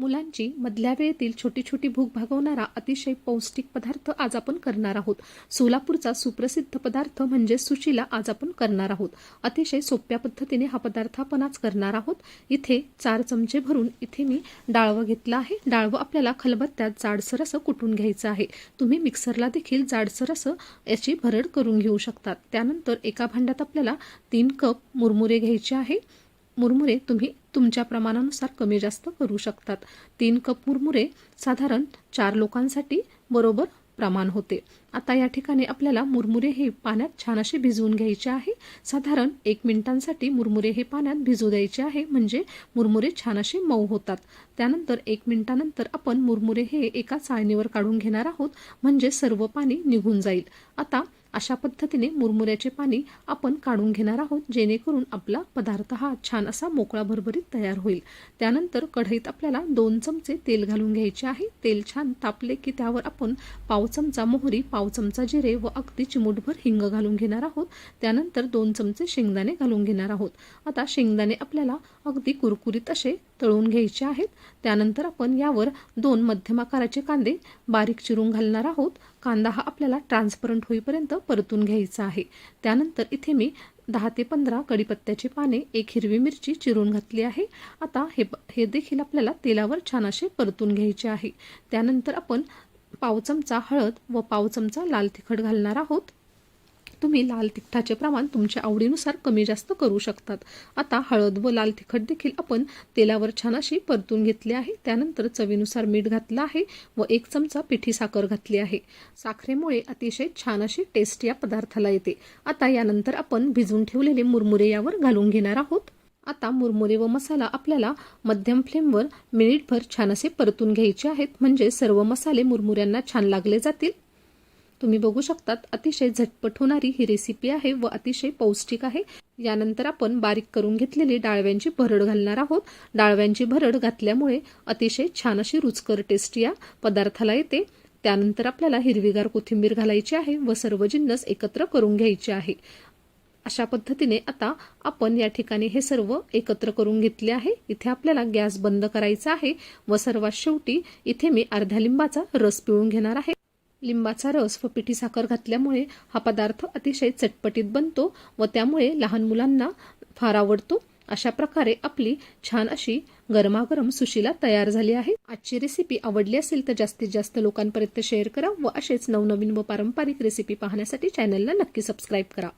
मुलांची मधल्या वेळेतील छोटी छोटी भूक भागवणारा अतिशय पौष्टिक पदार्थ आज आपण करणार आहोत. सोलापूरचा सुप्रसिद्ध पदार्थ म्हणजे सुशीला आज आपण करणार आहोत. अतिशय सोप्या पद्धतीने हा पदार्थ आपण आज करणार आहोत. इथे चार चमचे भरून इथे मी डाळवं घेतलं आहे. डाळवं आपल्याला खलबत्त्यात जाडसर असं कुटून घ्यायचं आहे. तुम्ही मिक्सरला देखील जाडसर असं याची भरड करून घेऊ शकतात. त्यानंतर एका भांड्यात आपल्याला तीन कप मुरमुरे घ्यायचे आहे. मुरमुरे तुम्ही तुमच्या प्रमाणानुसार कमी जास्त करू शकतात. तीन कप मुरमुरे साधारण चार लोकांसाठी बरोबर प्रमाण होते. आता या ठिकाणी आपल्याला मुरमुरे हे पाण्यात छान असे भिजवून घ्यायचे आहे. साधारण एक मिनिटांसाठी मुरमुरे हे पाण्यात भिजू द्यायचे आहे म्हणजे मुरमुरे छान असे मऊ होतात. त्यानंतर एक मिनिटानंतर आपण मुरमुरे हे एका चाळणीवर काढून घेणार आहोत म्हणजे सर्व पाणी निघून जाईल. आता अशा पद्धतीने मुरमुऱ्याचे पाणी आपण काढून घेणार आहोत जेणेकरून आपला पदार्थ हा छान असा मोकळा भरभरीत तयार होईल. त्यानंतर कढईत आपल्याला दोन चमचे तेल घालून घ्यायचे आहे. तेल छान तापले की त्यावर आपण पाव चमचा मोहरी पाव चमचा जिरे व अगदी चिमूटभर हिंग घालून घेणार आहोत. त्यानंतर दोन चमचे शेंगदाणे घालून घेणार आहोत. आता शेंगदाणे आपल्याला अगदी कुरकुरीत असे तळून घ्यायचे आहेत. त्यानंतर आपण यावर दोन मध्यम आकाराचे कांदे बारीक चिरून घालणार आहोत. कांदा हा आपल्याला ट्रान्सपरंट होईपर्यंत परतून घ्यायचा आहे. त्यानंतर इथे मी दहा ते पंधरा कडीपत्त्याची पाने एक हिरवी मिरची चिरून घातली आहे. आता हे हे देखील आपल्याला तेलावर छान असे परतून घ्यायचे आहे. त्यानंतर आपण पाव चमचा हळद व पाव चमचा लाल तिखट घालणार आहोत. तुम्ही लाल तिखटाचे प्रमाण तुमच्या आवडीनुसार कमी जास्त करू शकतात. आता हळद व लाल तिखट देखील आपण तेलावर छान अशी परतून घेतली आहे. त्यानंतर चवीनुसार मीठ घातलं आहे व एक चमचा पिठी साखर घातली आहे. साखरेमुळे अतिशय छान अशी टेस्ट या पदार्थाला येते. आता यानंतर आपण भिजून ठेवलेले मुरमुरे यावर घालून घेणार आहोत. आता मुरमुरे व मसाला आपल्याला मध्यम फ्लेमवर मिनिटभर छान असे परतून घ्यायचे आहेत. म्हणजे सर्व मसाले मुरमुऱ्यांना छान लागले जातील. तुम्ही बघू शकतात अतिशय झटपट होणारी ही रेसिपी आहे व अतिशय पौष्टिक आहे. यानंतर आपण बारीक करून घेतलेली डाळव्यांची भरड घालणार आहोत. डाळव्यांची भरड घातल्यामुळे अतिशय छान अशी रुचकर टेस्ट या पदार्थाला येते. त्यानंतर आपल्याला हिरवीगार कोथिंबीर घालायची आहे व सर्व जिन्नस एकत्र करून घ्यायचे आहे. अशा पद्धतीने आता आपण या ठिकाणी हे सर्व एकत्र करून घेतले आहे. इथे आपल्याला गॅस बंद करायचा आहे व सर्वात शेवटी इथे मी अर्ध्या लिंबाचा रस पिळून घेणार आहे. लिंबाचा रस व पिठी साखर घातल्यामुळे हा पदार्थ अतिशय चटपटीत बनतो व त्यामुळे लहान मुलांना फार आवडतो. अशा प्रकारे आपली छान अशी गरमागरम सुशीला तयार झाली आहे. आजची रेसिपी आवडली असेल तर जास्तीत जास्त लोकांपर्यंत शेअर करा व असेच नवनवीन व पारंपरिक रेसिपी पाहण्यासाठी चॅनलला नक्की सबस्क्राईब करा.